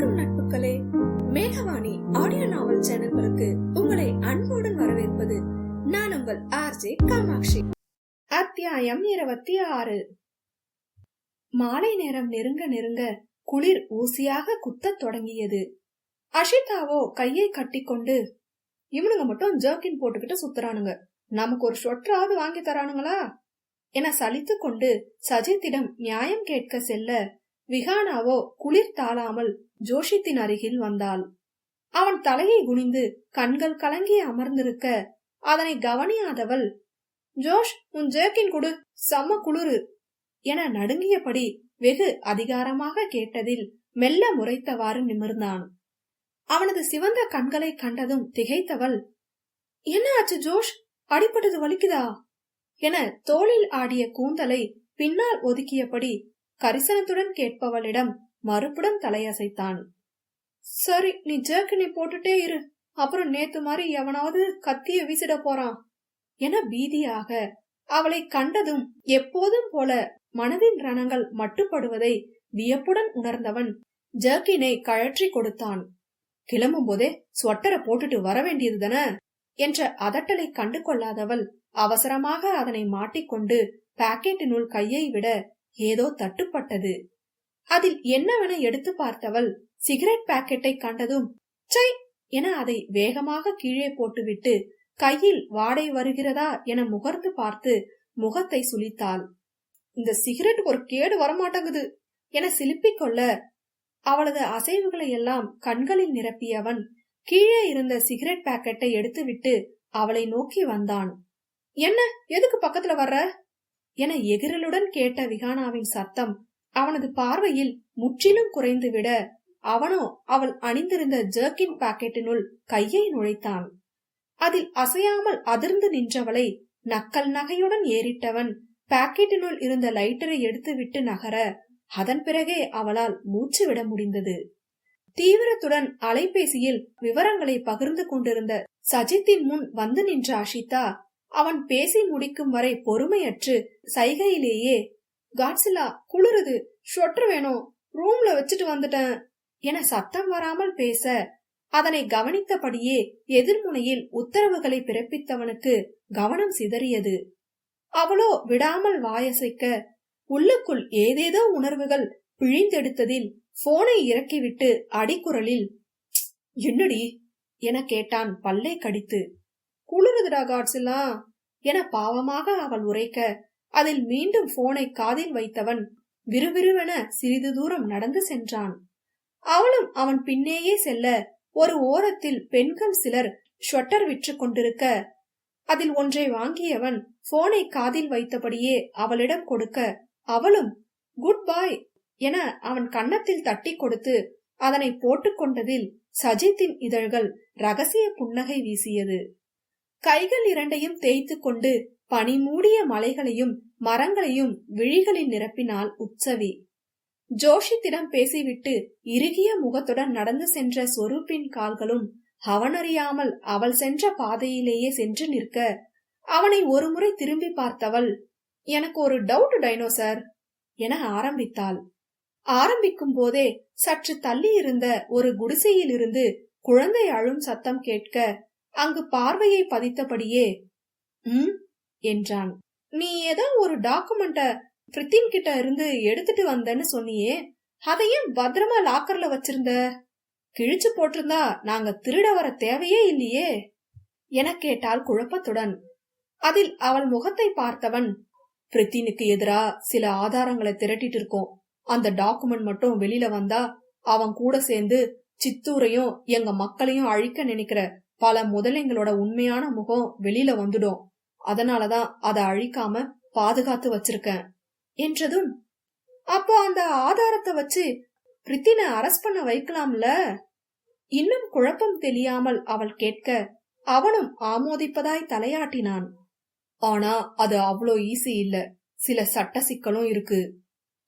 வணக்கம் நட்புகளே. மேகவாணி ஆடியோ நாவல் சேனல்களுக்கு உங்களை அன்புடன் வரவேற்பது நான் உங்கள் ஆர்ஜே காமாட்சி. அத்தியாயம் இருபத்தி ஆறு. மாலை நேரம் நெருங்க நெருங்க குளிர் ஊசியாக குத்தத் தொடங்கியது. அஷிதாவோ கையை கட்டிக்கொண்டு இவனுங்க மட்டும் ஜர்க்கின் போட்டுக்கிட்டு சுத்துறானுங்க. நமக்கு ஒரு சொட்டராவது வாங்கி தரானுங்களா? என சலித்து கொண்டு சஜித்திடம் நியாயம் கேட்க செல்ல விஹானாவோ குளிர் தாளாமல் ஜோஷித்தின் அருகில் வந்தாள். அவன் தலையை குனிந்து கண்கள் கலங்கி அமர்ந்திருக்க அதனை கவனியாதவள் ஜோஷ் உன் ஜேக்கின் குடு செம்ம குளிரு என நடுங்கியபடி வெகு அதிகாரமாக கேட்டதில் மெல்ல முறைத்தவாறு நிமிர்ந்தான். அவனது சிவந்த கண்களை கண்டதும் திகைத்தவள் என்ன ஆச்சு ஜோஷ்? அடிப்பட்டது வலிக்குதா? என தோளில் ஆடிய கூந்தலை பின்னால் ஒதுக்கியபடி கரிசனத்துடன் கேட்பவளிடம் மறுபுறம் தலையசைத்தான். சரி நீ ஜேர்க்கினை போட்டுட்டே இரு. அப்புறம் நேத்து மாதிரி எவனாவது கத்திய வீசிட போறான். என பீதியாக அவளை கண்டதும் எப்போதும் போல மனதின் ரணங்கள் மட்டுப்படுவதை வியப்புடன் உணர்ந்தவன் ஜர்க்கினை கழற்றி கொடுத்தான். கிளம்பும் போதே ஸ்வட்டரை போட்டுட்டு வர வேண்டியதுதானே என்ற அதட்டலை கண்டு கொள்ளாதவள் அவசரமாக அதனை மாட்டிக்கொண்டு பாக்கெட்டினுள் கையை விட ஏதோ தட்டுப்பட்டது. அதில் என்னவென எடுத்து பார்த்தவள் சிகரெட் பாக்கெட்டை கண்டதும் சை என அதை வேகமாக கீழே போட்டுவிட்டு கையில் வாடை வருகிறதா? என முகர்ந்து பார்த்து முகத்தை சுளித்தாள். இந்த சிகரெட் ஒரு கேடு வரமாட்டேங்குது என சிலுப்பிக் கொள்ள அவளது அசைவுகளை எல்லாம் கண்களில் நிரப்பியவன் கீழே இருந்த சிகரெட் பாக்கெட்டை எடுத்துவிட்டு அவளை நோக்கி வந்தான். என்ன? எதுக்கு பக்கத்துல வர்ற? என எகிரலுடன் கேட்ட விகானாவின் சத்தம் அவனது பார்வையில் முற்றிலும் குறைந்துவிட அவனோ அவள் அணிந்திருந்த ஜர்க்கின் பாக்கெட்டினுள் கையை நுழைத்தான். அதில் அசையாமல் அதிர்ந்து நின்றவளை நக்கல் நகையுடன் ஏறிட்டவன் பாக்கெட்டினுள் இருந்த லைட்டரை எடுத்துவிட்டு நகர அதன் பிறகே அவளால் மூச்சு விட முடிந்தது. தீவிரத்துடன் அலைபேசியில் விவரங்களை பகிர்ந்து கொண்டிருந்த சஜித்தின் முன் வந்து நின்ற அஷிதா அவன் பேசி முடிக்கும் வரை பொறுமையற்று சைகையிலேயே காட்சிலா குளிருது ஷொட்டர் வேணும் ரூம்ல வச்சுட்டு வந்துட்டேன் என சத்தம் வராமல் பேச அதனை கவனித்தபடியே எதிர்முனையில் உத்தரவுகளை பிறப்பித்தவனுக்கு கவனம் சிதறியது. அவளோ விடாமல் வாயசைக்க உள்ளுக்குள் ஏதேதோ உணர்வுகள் பிழிந்தெடுத்ததில் போனை இறக்கிவிட்டு அடிக்குரலில் என்னடி? என கேட்டான் பல்லை கடித்து. குளிருதுடா காட்ஸில்லாம் என பாவமாக அவள் உரைக்க அதில் மீண்டும் போனை காதில் வைத்தவன் விறுவிறுவென சிறிது தூரம் நடந்து சென்றான். அவளும் அவன் பின்னேயே செல்ல ஒரு ஓரத்தில் பெண்கள் சிலர் ஷொட்டர் விற்று கொண்டிருக்க அதில் ஒன்றை வாங்கியவன் போனை காதில் வைத்தபடியே அவளிடம் கொடுக்க அவளும் குட் பாய் என அவன் கன்னத்தில் தட்டி கொடுத்து அதனை போட்டுக்கொண்டதில் சஜித்தின் இதழ்கள் ரகசிய புன்னகை வீசியது. கைகள் இரண்டையும் தேய்த்து கொண்டு பனி மூடிய மலைகளையும் மரங்களையும் விழிகளில் நிரப்பினாள் உற்சவி. ஜோஷித்திடம் பேசிவிட்டு இறுகிய முகத்துடன் நடந்து சென்ற சொரூப்பின் கால்களும் அவனறியாமல் அவள் சென்ற பாதையிலேயே சென்று நிற்க அவனை ஒருமுறை திரும்பி பார்த்தவள் எனக்கு ஒரு டவுட் டைனோசர் என ஆரம்பித்தாள். ஆரம்பிக்கும் போதே சற்று தள்ளி இருந்த ஒரு குடிசையிலிருந்து குழந்தை அழும் சத்தம் கேட்க அங்கு பார்வையை பதித்தபடியே ம் என்றான். நீ ஏதோ ஒரு டாக்குமெண்ட பிரித்தின் கிட்ட இருந்து எடுத்துட்டு வந்தேன்னு சொன்னியே அதையும் பத்திரமா லாக்கர்ல வச்சிருந்த? கிழிச்சு போட்டிருந்தா நாங்க திருட வர தேவையே இல்லையே? என கேட்டாள் குழப்பத்துடன். அதில் அவள் முகத்தை பார்த்தவன் பிரித்தினுக்கு எதிரா சில ஆதாரங்களை திரட்டிட்டு இருக்கோம். அந்த டாக்குமெண்ட் மட்டும் வெளியில வந்தா அவன் கூட சேர்ந்து சித்தூரையும் எங்க மக்களையும் அழிக்க நினைக்கிற பல முதலைங்களோட உண்மையான முகம் வெளியில வந்துடும். அதனாலதான் அதை அழிக்காம பாதுகாத்து வச்சிருக்கேன் என்றதும் அப்போ அந்த ஆதாரத்தை வச்சு ரித்தினை அரஸ்ட் பண்ண வைக்கலாம்ல? இன்னும் குழப்பம் தெரியாமல் அவள் கேட்க அவனும் ஆமோதிப்பதாய் தலையாட்டினான். ஆனா அது அவ்வளோ ஈஸி இல்ல. சில சட்ட சிக்கலும் இருக்கு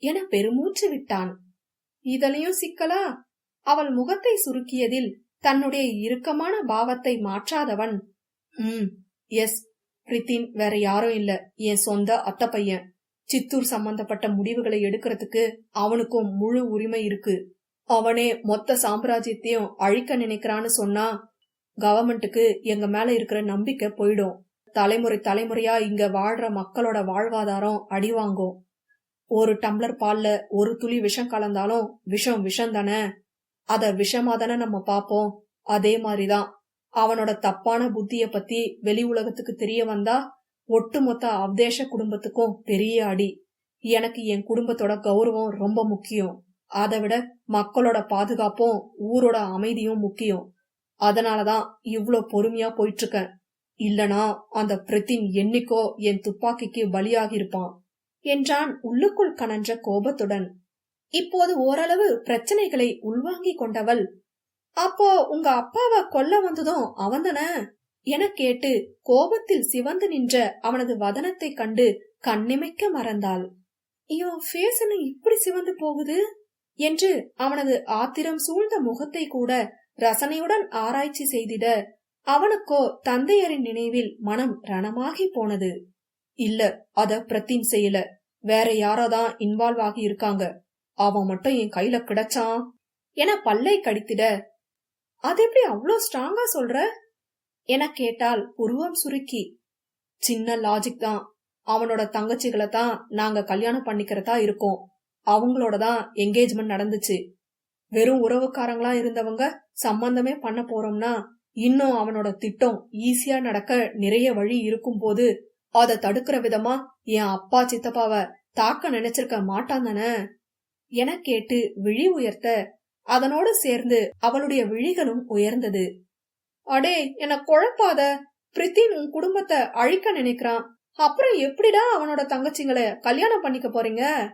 என பெருமூச்சு விட்டான். இதனையும் சிக்கலா? அவள் முகத்தை சுருக்கியதில் தன்னுடைய இறுக்கமான பாவத்தை மாற்றாதவன் ம் எஸ் பிரித்தின் வேற யாரும் இல்ல. என் சொந்த அத்த பையன். சித்தூர் சம்பந்தப்பட்ட முடிவுகளை எடுக்கிறதுக்கு அவனுக்கும் முழு உரிமை இருக்கு. அவனே மொத்த சாம்ராஜ்யத்தையும் அழிக்க நினைக்கிறான்னு சொன்னா கவர்மெண்ட்டுக்கு எங்க மேல இருக்கிற நம்பிக்கை போயிடும். தலைமுறை தலைமுறையா இங்க வாழ்ற மக்களோட வாழ்வாதாரம் அடி வாங்கும். ஒரு டம்ளர் பால்ல ஒரு துளி விஷம் கலந்தாலும் விஷம் விஷம் தானே. அத விஷமா தானே நம்ம பாப்போம் அதே மாதிரிதான். அவனோட தப்பான புத்திய பத்தி வெளி உலகத்துக்கு தெரிய வந்தா ஒட்டுமொத்த அவதேச குடும்பத்துக்கும் பெரிய அடி. எனக்கு என் குடும்பத்தோட கௌரவம் ரொம்ப முக்கியம். அதை விட மக்களோட பாதுகாப்பும் ஊரோட அமைதியும் முக்கியம். அதனாலதான் இவ்ளோ பொறுமையா போயிட்டு இருக்கேன் இல்லனா அந்த பிரத்தின் என்னைக்கோ என் துப்பாக்கிக்கு பலியாகியிருப்பான் என்றான் உள்ளுக்குள் கனன்ற கோபத்துடன். இப்போது ஓரளவு பிரச்சனைகளை உள்வாங்கிக் கொண்டவள் அப்போ உங்க அப்பாவை கொல்ல வந்ததும் அவன்தானே என கேட்டு கோபத்தில் சிவந்து நின்ற அவனது வதனத்தை கண்டு கண்ணிமைக்க மறந்தாள். இவன் ஃபேஸ் என்ன இப்படி சிவந்து போகுது? என்று அவனது ஆத்திரம் சூழ்ந்த முகத்தை கூட ரசனையுடன் ஆராய்ச்சி செய்திட அவனுக்கோ தந்தையரின் நினைவில் மனம் ரணமாகி போனது. இல்ல அத பிரத்தின் செய்யல. வேற யாராதான் இன்வால்வ் ஆகி இருக்காங்க. அவன் மட்டும் என் கையில கிடைச்சான் என பல்லை கடித்திட அது எப்படி அவ்வளோ ஸ்ட்ராங்கா சொல்ற? என கேட்டால் புருவம் சுருக்கி சின்ன லாஜிக் தான். அவனோட தங்கச்சிகளை தான் நாங்க கல்யாணம் பண்ணிக்கிறதா இருக்கோம். அவங்களோட தான் என்கேஜ்மெண்ட் நடந்துச்சு. வெறும் உறவுக்காரங்களா இருந்தவங்க சம்பந்தமே பண்ண போறோம்னா இன்னும் அவனோட திட்டம் ஈஸியா நடக்க நிறைய வழி இருக்கும் போது அதை தடுக்கிற விதமா என் அப்பா சித்தப்பாவ தாக்க நினைச்சிருக்க மாட்டான் தானே? என கேட்டு விழி உயர்த்த அதனோடு சேர்ந்து அவளுடைய விழிகளும் உயர்ந்தது. அடே என குழப்பாத. பிரித்தின் உன் குடும்பத்தை அழிக்க நினைக்கிறான். அப்புறம் எப்படிடா அவனோட தங்கச்சிங்களை கல்யாணம் பண்ணிக்க போறீங்க?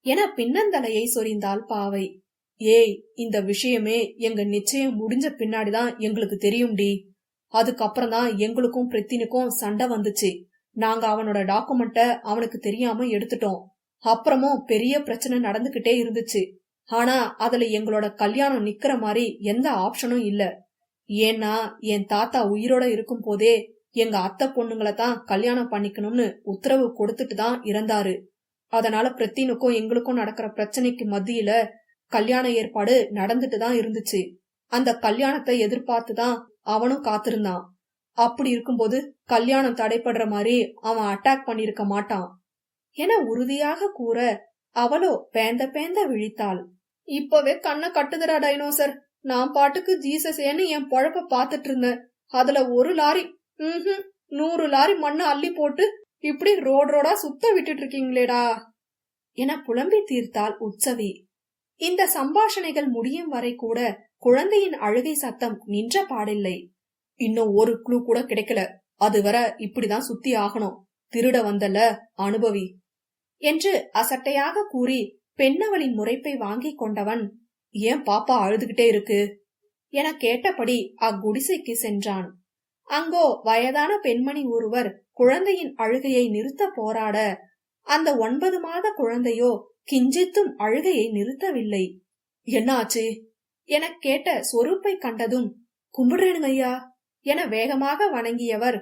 என பின்னந்தலையை சொரிந்தாள் பாவை. ஏய் இந்த விஷயமே எங்க நிச்சயம் முடிஞ்ச பின்னாடிதான் எங்களுக்கு தெரியும்டி. அதுக்கப்புறம் தான் எங்களுக்கும் பிரித்தினுக்கும் சண்டை வந்துச்சு. நாங்க அவனோட டாக்குமெண்ட்ட அவனுக்கு தெரியாம எடுத்துட்டோம். அப்புறமும் பெரிய பிரச்சனை நடந்துகிட்டே இருந்துச்சு. ஆனா அதுல எங்களோட கல்யாணம் நிக்கிற மாதிரி எந்த ஆப்ஷனும் இல்ல. ஏன்னா என் தாத்தா உயிரோட இருக்கும் போதே எங்க அத்தை பொண்ணுங்களை தான் கல்யாணம் பண்ணிக்கணும்னு உத்தரவு கொடுத்துட்டு தான் இறந்தாரு. அதனால பிரத்தீனுக்கும் எங்களுக்கும் நடக்கிற பிரச்சனைக்கு மத்தியில கல்யாண ஏற்பாடு நடந்துட்டு தான் இருந்துச்சு. அந்த கல்யாணத்தை எதிர்பார்த்து தான் அவனும் காத்திருந்தான். அப்படி இருக்கும்போது கல்யாணம் தடைப்படுற மாதிரி அவன் அட்டாக் பண்ணிருக்க மாட்டான். என உறுதியாக கூற அவளோ பேந்த பேந்த விழித்தாள். இப்பவே கண்ணை கட்டுதுடா டைனோசர். நான் பாட்டுக்கு ஜீசஸ் ஏன்னு என் பொழப்ப பாத்துட்டு இருந்தேன். அதுல ஒரு லாரி ம் நூறு லாரி மண்ணை அள்ளி போட்டு இப்படி ரோடு ரோடா சுத்த விட்டுட்டு இருக்கீங்களேடா. என புலம்பி தீர்த்தாள் உற்சவி. இந்த சம்பாஷணைகள் முடியும் வரை கூட குழந்தையின் அழுகை சத்தம் நின்ற பாடில்லை. இன்னும் ஒரு குழு கூட கிடைக்கல. அது வர இப்படிதான் சுத்தி ஆகணும். திருட வந்தல அனுபவி. என்று அசட்டையாக கூறி பெண்ணவளின் முறைப்பை வாங்கிக் கொண்டவன் ஏன் பாப்பா அழுதுகிட்டே இருக்கு? என கேட்டபடி அக்குடிசைக்கு சென்றான். அங்கோ வயதான பெண்மணி ஒருவர் குழந்தையின் அழுகையை நிறுத்த போராட அந்த ஒன்பது மாத குழந்தையோ கிஞ்சித்தும் அழுகையை நிறுத்தவில்லை. என்னாச்சு? என கேட்ட சொரூப்பை கண்டதும் கும்பிடுறேனுங்க ஐயா என வேகமாக வணங்கியவர்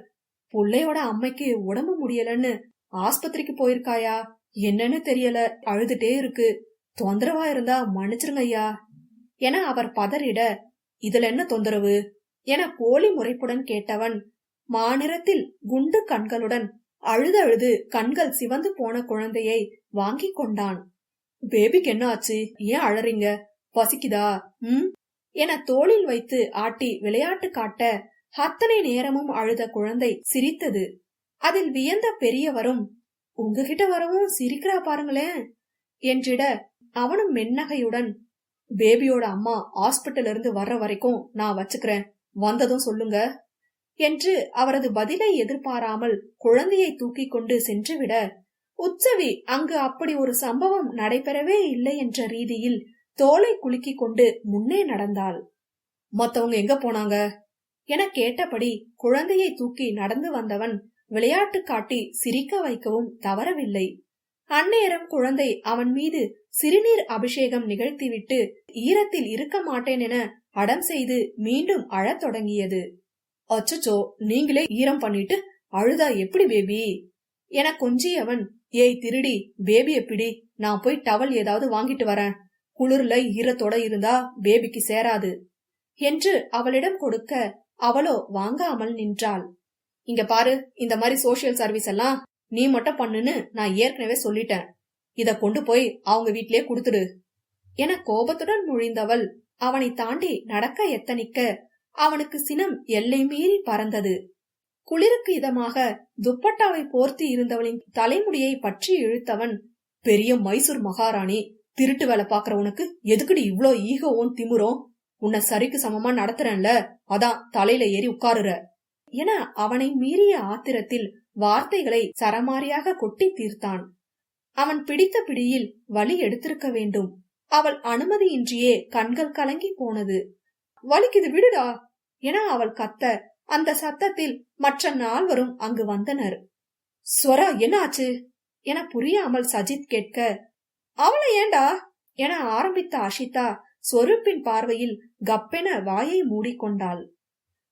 புள்ளையோட அம்மைக்கு உடம்பு முடியலன்னு ஆஸ்பத்திரிக்கு போயிருக்காயா? என்னன்னு தெரியல. அழுதுட்டே இருக்கு. தொந்தரவா இருந்தா மன்னிச்சிருங்க ஐயா. என அவர் பதறிட இதுல என்ன தொந்தரவு? என போலி முறைப்புடன் கேட்டவன் மாநிறத்தில் குண்டு கண்களுடன் அழுது அழுது கண்கள் சிவந்து போன குழந்தையை வாங்கிக் கொண்டான். பேபிக்கு என்ன ஆச்சு? ஏன் அழறீங்க? பசிக்குதா? ம்? என தோளில் வைத்து ஆட்டி விளையாட்டு காட்ட அத்தனை நேரமும் அழுத குழந்தை சிரித்தது. அதில் வியந்த பெரியவரும் உங்ககிட்ட வரவும் சிரிக்கிறா பாருங்களேன் என்றிட அவனும் மென்னகையுடன் பேபியோட அம்மா ஹாஸ்பிட்டல் இருந்து வர்ற வரைக்கும் நான் வச்சுக்கிறேன் வந்ததும் சொல்லுங்க என்று அவரது பதிலை எதிர்பாராமல் குழந்தையை தூக்கி கொண்டு சென்றுவிட உற்சவி அங்கு அப்படி ஒரு சம்பவம் நடைபெறவே இல்லை என்ற ரீதியில் தோலை குலுக்கிக் கொண்டு முன்னே நடந்தாள். மத்தவங்க எங்க போனாங்க? என கேட்டபடி குழந்தையை தூக்கி நடந்து வந்தவன் விளையாட்டு காட்டி சிரிக்க வைக்கவும் தவறவில்லை. அந்நேரம் குழந்தை அவன் மீது சிறுநீர் அபிஷேகம் நிகழ்த்திவிட்டு ஈரத்தில் இருக்க மாட்டேன் என அடம் செய்து மீண்டும் அழத் தொடங்கியது. அச்சச்சோ நீங்களே ஈரம் பண்ணிட்டு அழுதா எப்படி பேபி? என கொஞ்சியவன் ஏய் திருடி பேபி எப்படி நான் போய் டவல் ஏதாவது வாங்கிட்டு வரேன். குளிர்ல ஈரத்தோட இருந்தா பேபிக்கு சேராது. என்று அவளிடம் கொடுக்க அவளோ வாங்காமல் நின்றாள். இங்க பாரு இந்த மாதிரி சோசியல் சர்வீஸ் எல்லாம் நீ மட்டும் பண்ணுன்னு நான் ஏற்கனவே சொல்லிட்டேன். இத கொண்டு போய் அவங்க வீட்லயே கொடுத்துடு என கோபத்துடன் முழிந்தவள் அவனை தாண்டி நடக்க எத்தனிக்க அவனுக்கு சினம் எல்லை மீறி பறந்தது. குளிருக்கு இதமாக துப்பட்டாவை போர்த்தி இருந்தவளின் தலைமுடியை பற்றி இழுத்தவன் பெரிய மைசூர் மகாராணி திருட்டு வேலை பாக்குற உனக்கு எதுக்குடி இவ்ளோ ஈகோவும் திமுறோம்? உன்னை சரிக்கு சமமா நடத்துறேன்ல அதான் தலையில ஏறி உட்காருற. என அவனை மீறிய ஆத்திரத்தில் வார்த்தைகளை சரமாரியாக கொட்டி தீர்த்தான். அவன் பிடித்த பிடியில் வலி எடுத்திருக்க வேண்டும். அவள் அனுமதியின்றியே கண்கள் கலங்கி போனது. வலிக்குது விடுடா என அவள் கத்த அந்த சத்தத்தில் மற்ற நால்வரும் அங்கு வந்தனர். ஸ்வரா என்ன ஆச்சு என புரியாமல் சஜித் கேட்க அவளை ஏண்டா? என ஆரம்பித்த அஷிதா சொருப்பின் பார்வையில் கப்பென வாயை மூடிக்கொண்டாள்.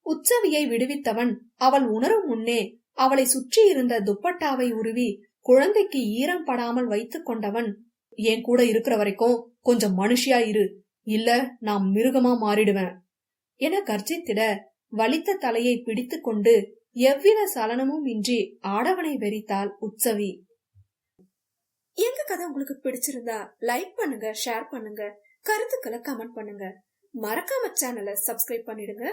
உச்சவியை விடுவித்தவன் அவள் உணரும் முன்னே அவளை சுற்றி இருந்த துப்பட்டாவை உருவி குழந்தைக்கு ஈரம் படாமல் வைத்துக் கொண்டவன் என் கூட இருக்கிற வரைக்கும் கொஞ்சம் மனுஷியா இரு இல்ல நான் மிருகமா மாறிடுவேன் என கர்ஜித்திட வலித்த தலையை பிடித்து கொண்டு எவ்வித சலனமும் இன்றி ஆடவனை வெறித்தாள் உற்சவி. எங்க கதை உங்களுக்கு பிடிச்சிருந்தா லைக் பண்ணுங்க ஷேர் பண்ணுங்க கருத்துக்களை கமெண்ட் பண்ணுங்க. மறக்காம சேனலை சப்ஸ்கிரைப் பண்ணிடுங்க.